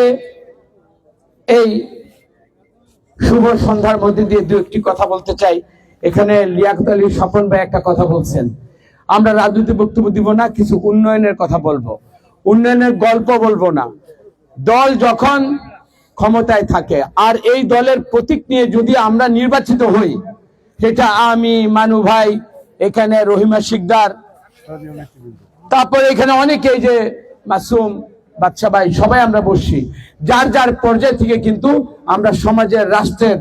সবাইকে এই শুভ সন্ধ্যার মধ্যে দিয়ে দু একটি কথা বলতে চাই। এখানে লিয়াকত আলী স্বপন ভাই একটা কথা বলছেন। আমরা রাজনৈতিক বক্তব্য দিব না, কিছু উন্নয়নের কথা বলব। উন্নয়নের গল্প বলব না। দল যখন ক্ষমতায় থাকে, আর এই দলের প্রতীক নিয়ে যদি আমরা নির্বাচিত হই, সেটা আমি, মানু ভাই, এখানে রহিমা শিকদার, তারপরে এখানে অনেকেই যে মাসুম বাচ্চা ভাই, সবাই আমরা বসছি। যার যার পর্যায় থেকে কিন্তু আমরা সমাজের, রাষ্ট্রের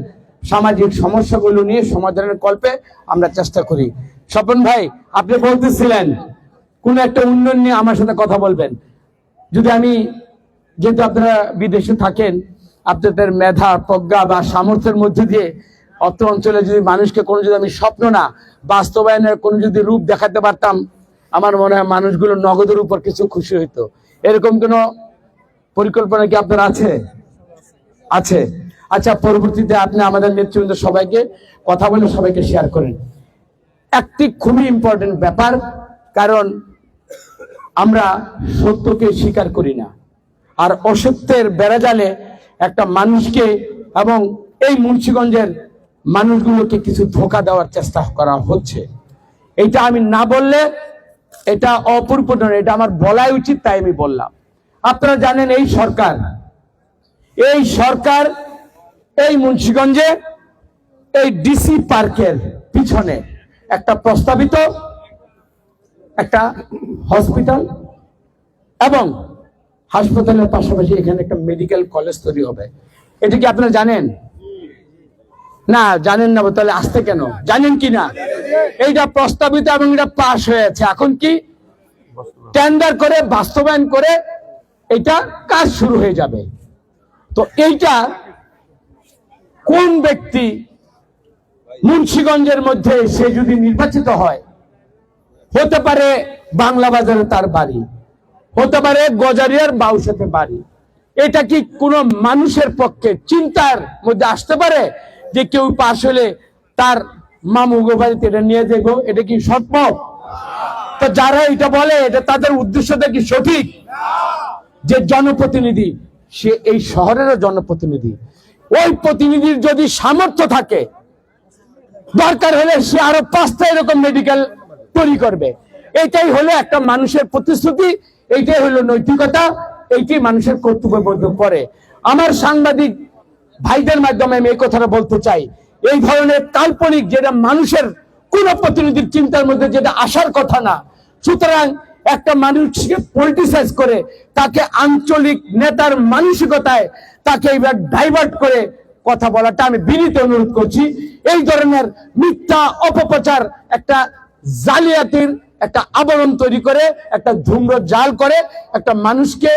সামাজিক সমস্যাগুলো নিয়ে সমাধানের কল্পে আমরা চেষ্টা করি। স্বপন ভাই, আপনি বলতেছিলেন, কোন একটা উন্নয়ন নিয়ে আমার সাথে কথা বলবেন। যদি আমি, যেহেতু আপনারা বিদেশে থাকেন, আপনাদের মেধা, প্রজ্ঞা বা সামর্থ্যের মধ্যে দিয়ে অত্র অঞ্চলে যদি মানুষকে কোনো যদি আমি স্বপ্ন না, বাস্তবায়নের কোনো যদি রূপ দেখাতে পারতাম আমার মনে হয় মানুষগুলো নগদের উপর কিছু খুশি হইতো। এরকম কোনো পরিকল্পনা কি আপনার আছে? আছে। আচ্ছা পরবর্তীতে আপনি আমাদের নেতৃবৃন্দ সবাইকে কথা বলে সবাইকে শেয়ার করেন। একটি খুবই ইম্পর্টেন্ট ব্যাপার, কারণ আমরা সত্যকে স্বীকার করি না। আর অসত্যের বেড়াজালে একটা মানুষকে এবং এই মুন্সিগঞ্জের মানুষগুলোকে কিছু ধোকা দেওয়ার চেষ্টা করা হচ্ছে। এটা আমি না বললে এটা অপরিপূর্ণ এটা আমার বলাই উচিত, তাই আমি বললাম। আপনারা জানেন এই সরকার এই সরকার এই মুন্সিগঞ্জে, এই ডিসি পার্কের পিছনে একটা প্রস্তাবিত একটা হসপিটাল এবং হাসপাতালের পাশাপাশি এখানে একটা মেডিকেল কলেজ তৈরি হবে। এটা কি আপনারা জানেন? না, জানেন না, তাহলে আসতে কেন? জানেন কি না? এইটা প্রস্তাবিত এবং এটা পাশ হয়েছে। এখন কি? টেন্ডার করে, বাস্তবায়ন করে এটা কাজ শুরু হয়ে যাবে। তো এইটা কোন ব্যক্তি মুন্সীগঞ্জের মধ্যে সে যদি নির্বাচিত হয়, হতে পারে বাংলা বাজারে তার বাড়ি, হতে পারে গজারিয়ার বাউসাতে বাড়ি, এটা কি কোন মানুষের পক্ষে চিন্তার মধ্যে আসতে পারে? যে কেউ পাশ হলে তার মামু বাড়িতে এটা নিয়ে দেখব, এটা কি সম্ভব তো যারা এটা বলে, এটা তাদের উদ্দেশ্যটা কি সঠিক? যে জনপ্রতিনিধি, সে এই শহরেরও জনপ্রতিনিধি। ওই প্রতিনিধির যদি সামর্থ্য থাকে, দরকার হলে সে আরও পাঁচটা এরকম মেডিকেল তৈরি করবে। এটাই হলো একটা মানুষের প্রতিশ্রুতি এইটাই হলো নৈতিকতা এইটাই মানুষের মধ্যে পড়ে আমার সাংবাদিক ভাইদের মাধ্যমে আমি এই কথাটা বলতে চাই। এই ধরনের কাল্পনিক যেটা মানুষের কোন প্রতিনিধির চিন্তার মধ্যে যেটা আসার কথা না, সুতরাং একটা মানুষকে পলিটিসাইজ করে তাকে আঞ্চলিক নেতার মানসিকতায় তাকে এবার ডাইভার্ট করে কথা বলাটা আমি বিনীত অনুরোধ করছি। এই ধরনের মিথ্যা অপপ্রচার একটা জালিয়াতির একটা আবরণ তৈরি করে, একটা ধূম্র জাল করে একটা মানুষকে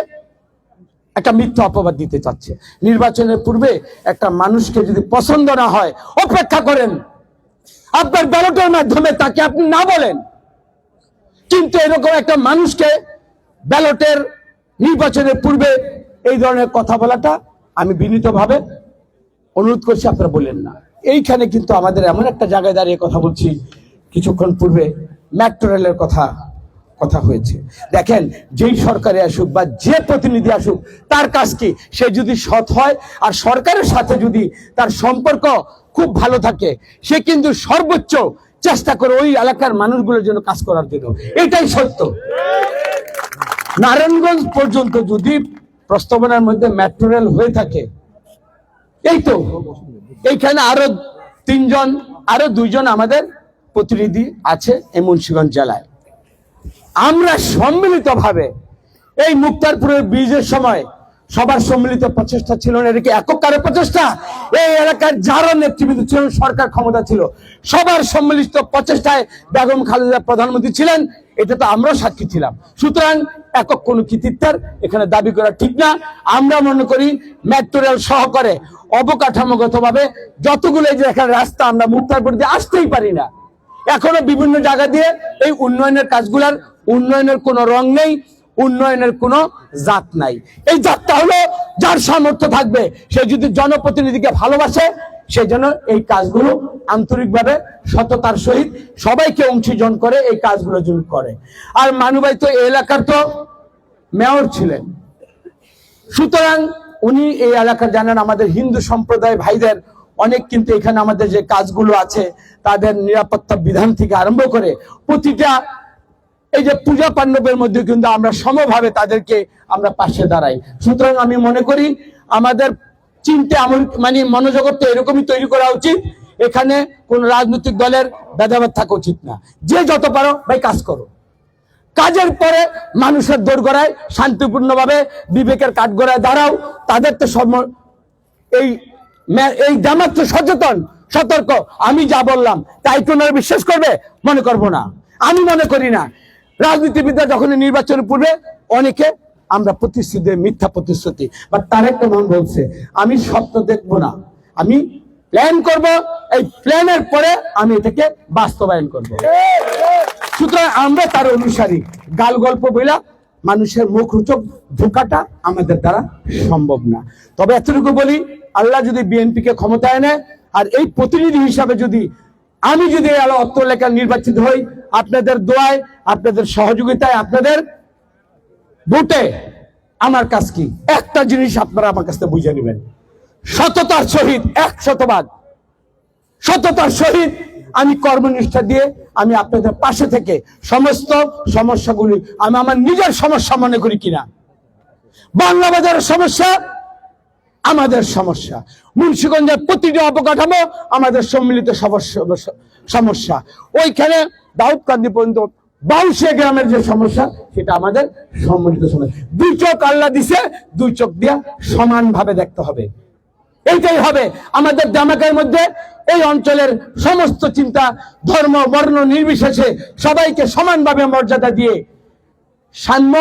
একটা মিথ্যা অপবাদ দিতে চাচ্ছে। নির্বাচনের পূর্বে একটা মানুষকে যদি পছন্দ না হয়, অপেক্ষা করেন। আপনার ব্যালটের মাধ্যমে তাকে আপনি না বলেন। কিন্তু এরকম একটা মানুষকে ব্যালটের নির্বাচনের পূর্বে এই ধরনের কথা বলাটা আমি বিনীতভাবে অনুরোধ করছি, আপনারা বললেন না। এইখানে কিন্তু আমাদের এমন একটা জায়গায় দাঁড়িয়ে কথা বলছি, কিছুক্ষণ পূর্বে মেট্রো রেলের কথা কথা হয়েছে। দেখেন, যেই সরকারে আসুক বা যে প্রতিনিধি আসুক, তার কাজ কি? সে যদি সৎ হয়, আর সরকারের সাথে যদি তার সম্পর্ক খুব ভালো থাকে, সে কিন্তু সর্বোচ্চ চেষ্টা করে ওই এলাকার মানুষগুলোর জন্য কাজ করার জন্য। এটাই সত্য। নারায়ণগঞ্জ পর্যন্ত যদি প্রস্তাবনার মধ্যে মেট্রো রেল হয়ে থাকে, এই তো, এইখানে আরও তিনজন, আরও দুইজন আমাদের প্রতিনিধি আছে এই মুন্সিগঞ্জ জেলায়। আমরা সম্মিলিত ভাবে এই মুক্তারপুরের ব্রিজের সময় সবার সম্মিলিত প্রচেষ্টা ছিল না, এটা কি একক কারও প্রচেষ্টা? এই এলাকার যারা নেতৃবৃন্দ ছিলেন, সরকার ক্ষমতা ছিল, সবার সম্মিলিত প্রচেষ্টায় বেগম খালেদা প্রধানমন্ত্রী ছিলেন, এটা তো আমরাও সাক্ষী ছিলাম। সুতরাং একক কোন কৃতিত্বের এখানে দাবি করা ঠিক না। আমরা মনে করি মেট্রো রেল সহকারে অবকাঠামোগত ভাবে যতগুলো এই যে এখানে রাস্তা, আমরা মুক্তারপুর দিয়ে আসতেই পারি না। এখনও বিভিন্ন জায়গা দিয়ে এই উন্নয়নের কাজগুলার উন্নয়নের কোনো রং নেই, উন্নয়নের কোনো জাত নাই। এই জাতটা হলো যার সামর্থ্য থাকবে, সে যদি জনপ্রতিনিধিকে ভালোবাসে সেই জন্য এই কাজগুলো আন্তরিকভাবে সততার সহিত সবাইকে অংশীজন করে, এই কাজগুলো যদি করে। আর মানুবাই তো এই এলাকার তো মেয়র ছিলেন। সুতরাং উনি এই এলাকা জানেন আমাদের হিন্দু সম্প্রদায় ভাইদের অনেক কিন্তু এখানে আমাদের যে কাজগুলো আছে, তাদের নিরাপত্তা বিধান থেকে আরম্ভ করে প্রতিটা এই যে পূজা পাণ্ডবের মধ্যে কিন্তু আমরা সমভাবে তাদেরকে আমরা পাশে দাঁড়াই। সুতরাং আমি মনে করি আমাদের চিন্তা এমন মানে মনোজগৎটা এরকমই তৈরি করা উচিত। এখানে কোন রাজনৈতিক দলের ভেদাভেদ থাকা উচিত না। যে যত পারো ভাই কাজ করো। কাজের পরে মানুষের দোরগড়ায় শান্তিপূর্ণভাবে বিবেকের কাঠগড়ায় দাঁড়াও। তাদের তো সম এই এই জামাত তো সচেতন, সতর্ক। আমি যা বললাম, তাই ওনারা বিশ্বাস করবে? মনে করব না। আমি মনে করি না। রাজনীতিবিদরা যখন নির্বাচনের পূর্বে অনেকে আমরা প্রতিশ্রুতি মিথ্যা প্রতিশ্রুতি। বা তারেক রহমান বলছে, আমি স্বপ্ন দেখব না। আমি প্ল্যান করব, এই প্ল্যানের পরে আমি এটাকে বাস্তবায়ন করব। সুতরাং আমরা তার অনুসারী। গাল গল্প বইলা মানুষের মুখ রুচক, ধোকাটা আমাদের দ্বারা সম্ভব না। তবে এতটুকু বলি আল্লাহ যদি বিএনপি কে ক্ষমতায় নেয় আর এই প্রতিনিধি হিসাবে যদি আমি যদি অত্র এলাকায় নির্বাচিত হই, আপনাদের দোয়ায়, আপনাদের সহযোগিতায়, আপনাদের ভোটে আমার কাজ কি? একটা জিনিস আপনারা আমার কাছ বুঝে নেবেন। সততার সহিত এক শতভাগ সততার সহিত আমি কর্মনিষ্ঠা দিয়ে আমি আপনাদের পাশে থেকে সমস্ত সমস্যাগুলি আমি আমার নিজের সমস্যা মনে করি কিনা। বাংলা বাজারের সমস্যা আমাদের সমস্যা। মুন্সীগঞ্জের প্রতিটি অবকাঠামো আমাদের সম্মিলিত সমস্যা- ওইখানে দাউদকান্দি পর্যন্ত বাউসিয়া গ্রামের যে সমস্যা, সেটা আমাদের সম্মিলিত সমস্যা। দুই চোখ আল্লাহ দিছে, দুই চোখ দিয়া সমানভাবে দেখতে হবে। এইটাই হবে আমাদের দামাকের মধ্যে। এই অঞ্চলের সমস্ত চিন্তা, ধর্ম, বর্ণ নির্বিশেষে সবাইকে সমানভাবে মর্যাদা দিয়ে সাম্য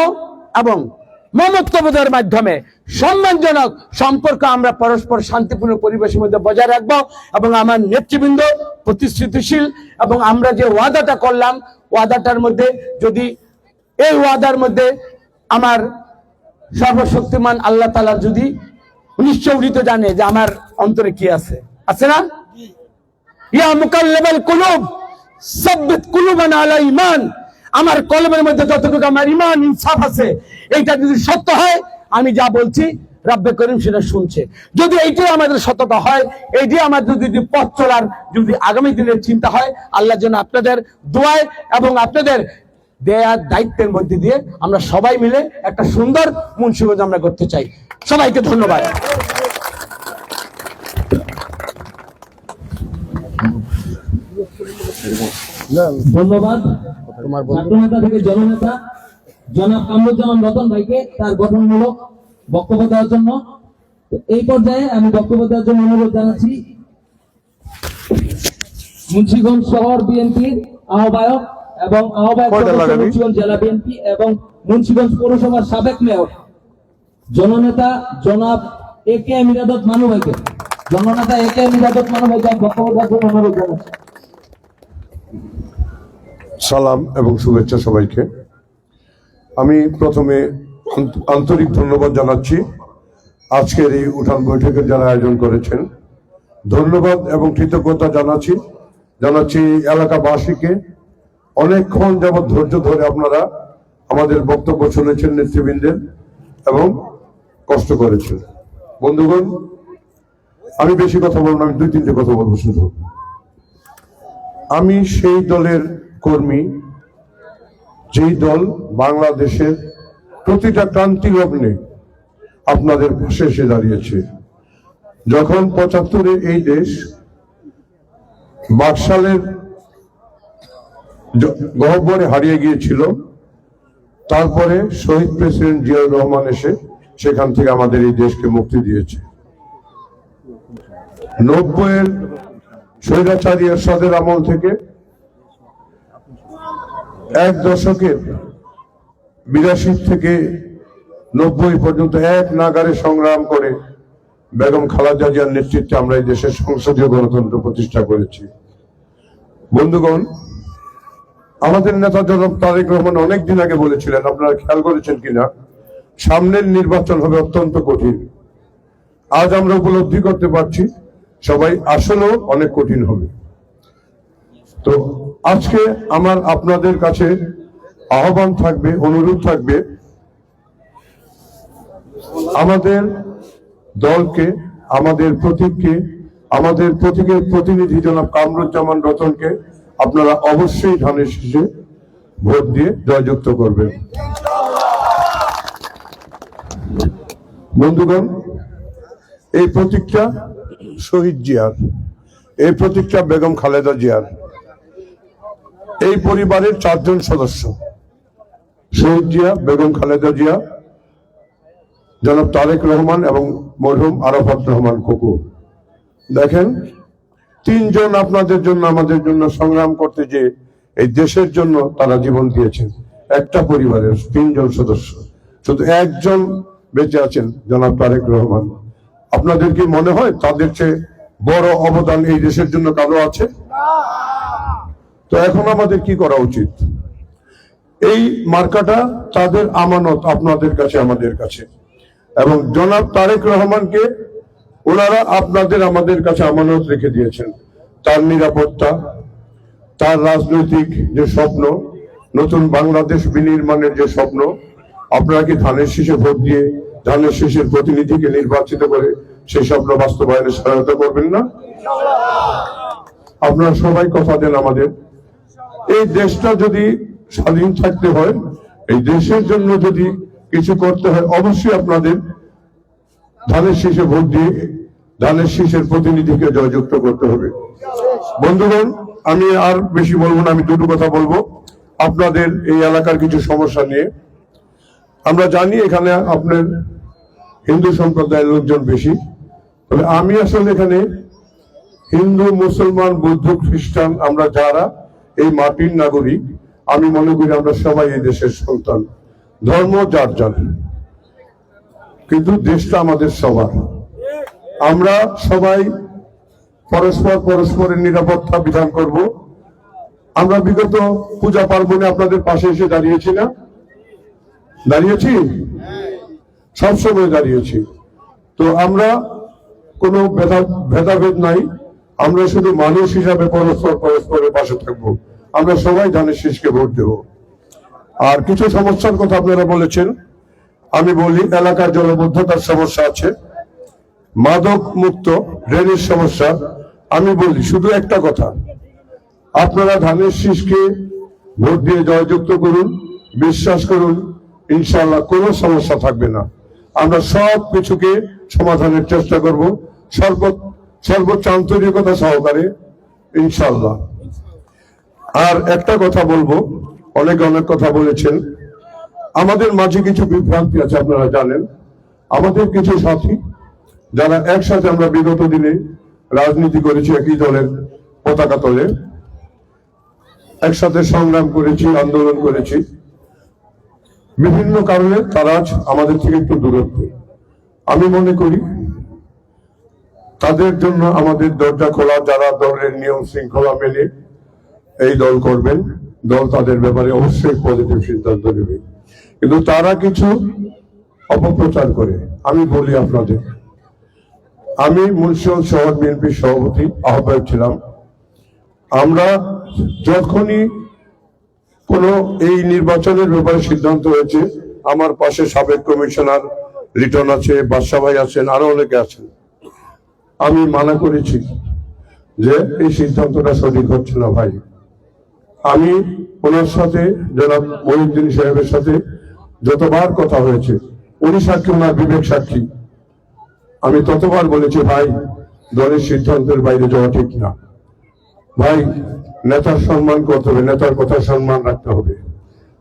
এবং মমত্ববোধের মাধ্যমে সম্মানজনক সম্পর্ক আমরা পরস্পর শান্তিপূর্ণ পরিবেশের মধ্যে বজায় রাখব এবং আমার নেতৃবৃন্দ প্রতিশ্রুতিশীল এবং আমরা যে ওয়াদাটা করলাম ওয়াদাটার মধ্যে যদি এই ওয়াদার মধ্যে আমার সর্বশক্তিমান আল্লাহ তালা যদি নিশ্চয়ই তো জানে যে আমার অন্তরে কি আছে। আছে না? ইয়া মুকাল্লিবাল কুলুব সাব্বিত কুলুবানা আলা ঈমান। আমার কলমের মধ্যে যতটুকু আমার ঈমান ইনসাফ আছে, এইটা যদি সত্য হয়, আমি যা বলছি, রাব্বে করিম সেটা শুনছে। যদি এইটাই আমাদের সততা হয়, এইটাই আমাদের যদি পথ চলার যদি আগামী দিনের চিন্তা হয়, আল্লাহ যেন আপনাদের দোয়ায় এবং আপনাদের দেয়ার দায়িত্বের মধ্যে দিয়ে আমরা সবাই মিলে একটা সুন্দর মুন্সিগঞ্জ আমরা করতে চাই। সবাইকে ধন্যবাদ। ধন্যবাদ। ছাত্রনেতা থেকে জননেতা জনাব কামরুজ্জামান রতন ভাইকে তার গঠনমূলক বক্তব্য দেওয়ার জন্য। এই পর্যায়ে আমি বক্তব্য দেওয়ার জন্য অনুরোধ জানাচ্ছি। মুন্সিগঞ্জ শহর বিএনপির আহ্বায়ক এবং আহ্বায়ক? মুন্সিগঞ্জ জেলা বিএনপি এবং মুন্সিগঞ্জ পৌরসভার সাবেক মেয়র জননেতা জনাব এ কে মিরাদত মানু ভাইকে। জননেতা এ কে মিরাদত মানু ভাইকে বক্তব্য দেওয়ার জন্য অনুরোধ জানাচ্ছি। সালাম এবং শুভেচ্ছা সবাইকে। আমি প্রথমে আন্ত- আন্তরিক ধন্যবাদ জানাচ্ছি আজকের এই উঠান বৈঠকের যারা আয়োজন করেছেন। ধন্যবাদ এবং কৃতজ্ঞতা জানাচ্ছি জানাচ্ছি এলাকাবাসীকে। অনেকক্ষণ যাবৎ ধৈর্য ধরে আপনারা আমাদের বক্তব্য শুনেছেন নেতৃবৃন্দের এবং কষ্ট করেছেন। বন্ধুগণ, আমি বেশি কথা বলব আমি দুই তিনটে কথা বলব শুধু। আমি সেই দলের কর্মী, যেই দল বাংলাদেশের প্রতিটা ক্রান্তি লগ্নে আপনাদের পাশে এসে দাঁড়িয়েছে। যখন পঁচাত্তরে এই দেশ বাকশালের গহ্বরে হারিয়ে গিয়েছিল, তারপরে শহীদ প্রেসিডেন্ট জিয়াউর রহমান এসে সেখান থেকে আমাদের এই দেশকে মুক্তি দিয়েছে। নব্বইয়ের স্বৈরাচারী এরশাদের আমল থেকে এক দশকের বিরাশি থেকে নব্বই পর্যন্ত এক নাগারে সংগ্রাম করে বেগম খালেদা জিয়ার নেতৃত্বে আমরা এই দেশের সংসদীয় গণতন্ত্র প্রতিষ্ঠা করেছি। বন্ধুগণ, আমাদের নেতা জনাব তারেক রহমান অনেকদিন আগে বলেছিলেন, আপনারা খেয়াল করেছেন কিনা? সামনের নির্বাচন হবে অত্যন্ত কঠিন। আজ আমরা উপলব্ধি করতে পারছি, সবাই আসলেও অনেক কঠিন হবে। তো আজকে আমার আপনাদের কাছে আহ্বান থাকবে, অনুরোধ থাকবে। আমাদের দলকে, আমাদের প্রতীককে, আমাদের প্রতীকের প্রতিনিধি জনাব কামরুজ্জামান রতনকে আপনারা অবশ্যই ধানের শীষে ভোট দিয়ে জয়যুক্ত করবেন। বন্ধুগণ, এই প্রতীকটা শহীদ জিয়ার, এই প্রতীকটা বেগম খালেদা জিয়ার। এই পরিবারের চারজন সদস্য। শহীদ জিয়া, বেগম খালেদা জিয়া, জনাব তারেক রহমান এবং মরহুম আরাফাত রহমান কুকু দেখেন, তিনজন আপনাদের জন্য, আমাদের জন্য সংগ্রাম করতে যে এই দেশের জন্য তারা জীবন দিয়েছেন। একটা পরিবারের তিনজন সদস্য। শুধু একজন বেঁচে আছেন, জনাব তারেক রহমান। আপনাদের কি মনে হয় তাদের চেয়ে বড় অবদান এই দেশের জন্য কারও আছে? তো এখন আমাদের কি করা উচিত? এই মার্কাটা তাদের আমানত আপনাদের কাছে, আমাদের কাছে। এবং জনাব তারেক রহমানকে ওনারা আপনাদের, আমাদের কাছে আমানত রেখে দিয়েছেন। তার নিরাপত্তা, তার রাজনৈতিক যে স্বপ্ন, নতুন বাংলাদেশ বিনির্মাণের যে স্বপ্ন, আপনারা কি ধানের শীষে ভোট দিয়ে ধানের শীষের প্রতিনিধিকে নির্বাচিত করে সেই স্বপ্ন বাস্তবায়নে সহায়তা করবেন না? আপনারা সবাই কথা দেন আমাদের। এই দেশটা যদি স্বাধীন থাকতে হয়, এই দেশের জন্য যদি কিছু করতে হয়, অবশ্যই আপনাদের ধানের শীষে ভোট দিয়ে ধানের শীষের প্রতিনিধিকে জয়যুক্ত করতে হবে। বন্ধুগণ, আমি আর বেশি বলব না, আমি দুটো কথা বলব। আপনাদের এই এলাকার কিছু সমস্যা নিয়ে। আমরা জানি এখানে আপনার হিন্দু সম্প্রদায়ের লোকজন বেশি। তবে আমি আসলে এখানে হিন্দু, মুসলমান, বৌদ্ধ, খ্রিস্টান, আমরা যারা এই মাটির নাগরিক, আমি মনে করি আমরা সবাই এই দেশের সন্তান। ধর্ম যার যার, কিন্তু দেশটা আমাদের সবার। আমরা সবাই পরস্পর পরস্পরের নিরাপত্তা বিধান করব। আমরা বিগত পূজা পার্বণে আপনাদের পাশে এসে দাঁড়িয়েছি না? দাঁড়িয়েছি? সবসময় দাঁড়িয়েছি। তো আমরা কোনো ভেদা ভেদাভেদ নাই। আমরা শুধু মানুষ হিসাবে পরস্পর পরস্পরের পাশে থাকব। আমরা সবাই ধানের শীষকে ভোট দেব। আর কিছু সমস্যার কথা আপনারা বলেছেন। আমি বলি, এলাকার জলবদ্ধতার সমস্যা আছে। মাদক মুক্ত ড্রেনের সমস্যা। আমি বলি, শুধু একটা কথা। আপনারা ধানের শীষকে ভোট দিয়ে জয়যুক্ত করুন, বিশ্বাস করুন ইনশাল্লাহ কোনো সমস্যা থাকবে না। আমরা সব কিছুকে সমাধানের চেষ্টা করব। সর্ব সর্বোচ্চ আন্তরিকতা সহকারে ইনশাল্লাহ আর একটা কথা বলব, অনেক অনেক কথা বলেছেন। আমাদের মাঝে কিছু বিভ্রান্তি আছে, আপনারা জানেন। আমাদের কিছু সাথী, যারা একসাথে আমরা বিগত দিনে রাজনীতি করেছি, একই দলের পতাকা তলে। একসাথে সংগ্রাম করেছি, আন্দোলন করেছি। বিভিন্ন কারণে তারা আজ আমাদের থেকে একটু দূরত্ব। আমি মনে করি তাদের জন্য আমাদের দরজা খোলা, যারা দলের নিয়ম শৃঙ্খলা মেনে এই দল করবেন, দল তাদের ব্যাপারে অবশ্যই পজিটিভ সিদ্ধান্ত নেবে। কিন্তু তারা কিছু অপপ্রচার করে। আমি বলি আপনাদের, আমি মুন্সিগঞ্জ শহর বিএনপির সভাপতি আহ্বায়ক ছিলাম। আমরা যখনই কোন এই নির্বাচনের ব্যাপারে সিদ্ধান্ত হয়েছে, আমার পাশে সাবেক কমিশনার লিটন আছে বাদশা ভাই আছেন, আরও অনেকে আছেন। আমি মানা করেছি যে এই সিদ্ধান্তটা সঠিক হচ্ছে না ভাই। আমি ওনার সাথে, জনাব মহিউদ্দিন সাহেবের সাথে যতবার কথা হয়েছে, উনি সাক্ষী ওনার বিবেক সাক্ষী। আমি ততবার বলেছি, ভাই, দলের সিদ্ধান্তের বাইরে যাওয়া ঠিক না। ভাই, নেতার সম্মান করতে হবে, নেতার কথা সম্মান রাখতে হবে।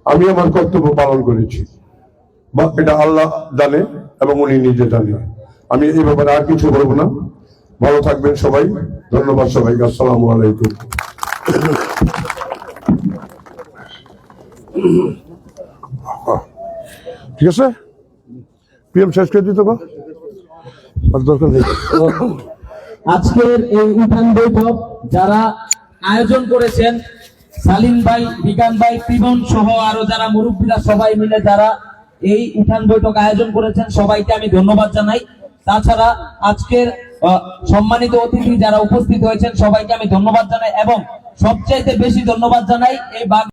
আমি আমার কর্তব্য পালন করেছি। বা এটা আল্লাহ জানে এবং উনি নিজে জানে। আমি এই ব্যাপারে আর কিছু বলব না। ভালো থাকবেন সবাই। ধন্যবাদ সবাইকে। আসসালামু আলাইকুম। ঠিক আছে? পিএম শেষ করে দিতে আজকের এই উঠান বৈঠক যারা আয়োজন করেছেন, সালিম ভাই, বিকান ভাই, ত্রিভন সহ আরও যারা মুরব্বীরা সবাই মিলে যারা এই উঠান বৈঠক আয়োজন করেছেন, সবাইকে আমি ধন্যবাদ জানাই। তাছাড়া আজকের সম্মানিত অতিথি যারা উপস্থিত হয়েছেন, সবাইকে আমি ধন্যবাদ জানাই এবং সবচাইতে বেশি ধন্যবাদ জানাই এই বাগ